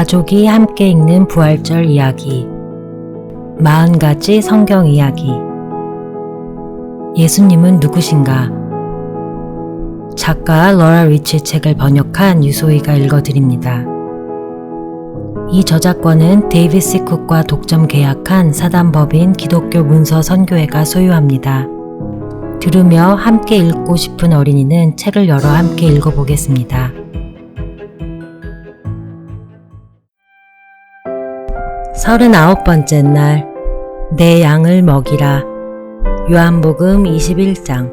가족이 함께 읽는 부활절 이야기. 40가지 성경 이야기. 예수님은 누구신가? 작가 러라 리치 책을 번역한 유소희가 읽어드립니다. 이 저작권은 데이비스 쿡과 독점 계약한 사단법인 기독교 문서 선교회가 소유합니다. 들으며 함께 읽고 싶은 어린이는 책을 열어 함께 읽어보겠습니다. 서른아홉 번째 날, 내 양을 먹이라. 요한복음 21장.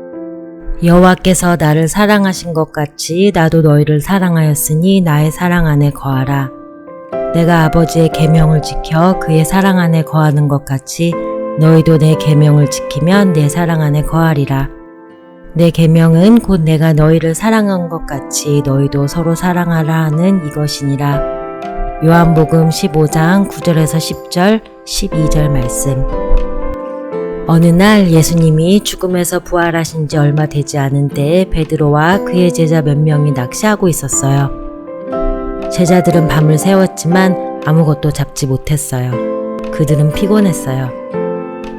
여호와께서 나를 사랑하신 것 같이 나도 너희를 사랑하였으니 나의 사랑 안에 거하라. 내가 아버지의 계명을 지켜 그의 사랑 안에 거하는 것 같이 너희도 내 계명을 지키면 내 사랑 안에 거하리라. 내 계명은 곧 내가 너희를 사랑한 것 같이 너희도 서로 사랑하라 하는 이것이니라. 요한복음 15장 9절에서 10절, 12절 말씀. 어느 날 예수님이 죽음에서 부활하신 지 얼마 되지 않은 때에 베드로와 그의 제자 몇 명이 낚시하고 있었어요. 제자들은 밤을 새웠지만 아무것도 잡지 못했어요. 그들은 피곤했어요.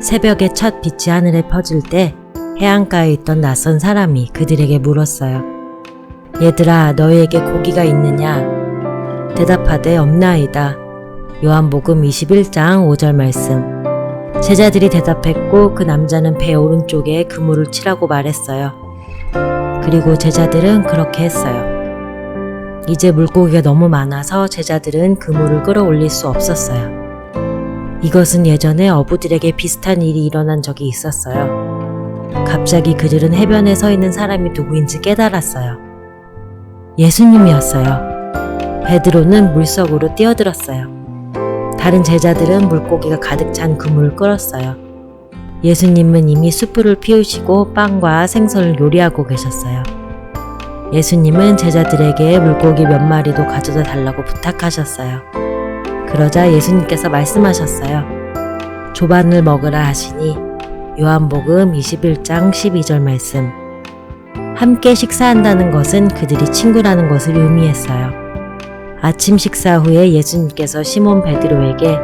새벽에 첫 빛이 하늘에 퍼질 때 해안가에 있던 낯선 사람이 그들에게 물었어요. 얘들아, 너희에게 고기가 있느냐? 대답하되 없나이다. 요한복음 21장 5절 말씀. 제자들이 대답했고 그 남자는 배 오른쪽에 그물을 치라고 말했어요. 그리고 제자들은 그렇게 했어요. 이제 물고기가 너무 많아서 제자들은 그물을 끌어올릴 수 없었어요. 이것은 예전에 어부들에게 비슷한 일이 일어난 적이 있었어요. 갑자기 그들은 해변에 서 있는 사람이 누구인지 깨달았어요. 예수님이었어요. 베드로는 물속으로 뛰어들었어요. 다른 제자들은 물고기가 가득 찬 그물을 끌었어요. 예수님은 이미 숯불을 피우시고 빵과 생선을 요리하고 계셨어요. 예수님은 제자들에게 물고기 몇 마리도 가져다 달라고 부탁하셨어요. 그러자 예수님께서 말씀하셨어요. 조반을 먹으라 하시니 요한복음 21장 12절 말씀. 함께 식사한다는 것은 그들이 친구라는 것을 의미했어요. 아침 식사 후에 예수님께서 시몬 베드로에게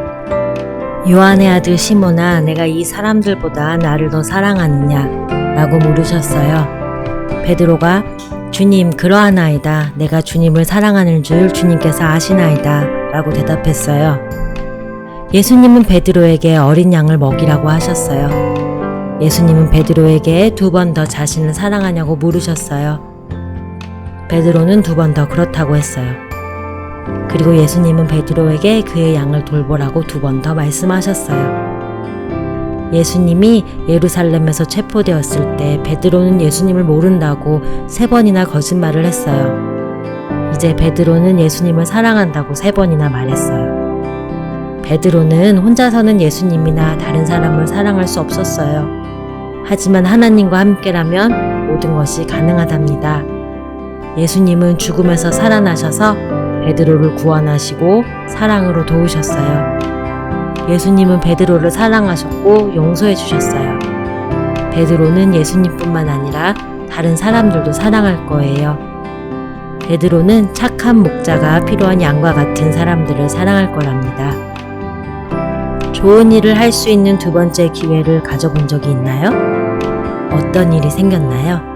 요한의 아들 시몬아 내가 이 사람들보다 나를 더 사랑하느냐 라고 물으셨어요. 베드로가 주님 그러하나이다 내가 주님을 사랑하는 줄 주님께서 아시나이다 라고 대답했어요. 예수님은 베드로에게 어린 양을 먹이라고 하셨어요. 예수님은 베드로에게 두 번 더 자신을 사랑하냐고 물으셨어요. 베드로는 두 번 더 그렇다고 했어요. 그리고 예수님은 베드로에게 그의 양을 돌보라고 두 번 더 말씀하셨어요. 예수님이 예루살렘에서 체포되었을 때 베드로는 예수님을 모른다고 세 번이나 거짓말을 했어요. 이제 베드로는 예수님을 사랑한다고 세 번이나 말했어요. 베드로는 혼자서는 예수님이나 다른 사람을 사랑할 수 없었어요. 하지만 하나님과 함께라면 모든 것이 가능하답니다. 예수님은 죽음에서 살아나셔서 베드로를 구원하시고 사랑으로 도우셨어요. 예수님은 베드로를 사랑하셨고 용서해 주셨어요. 베드로는 예수님뿐만 아니라 다른 사람들도 사랑할 거예요. 베드로는 착한 목자가 필요한 양과 같은 사람들을 사랑할 거랍니다. 좋은 일을 할 수 있는 두 번째 기회를 가져본 적이 있나요? 어떤 일이 생겼나요?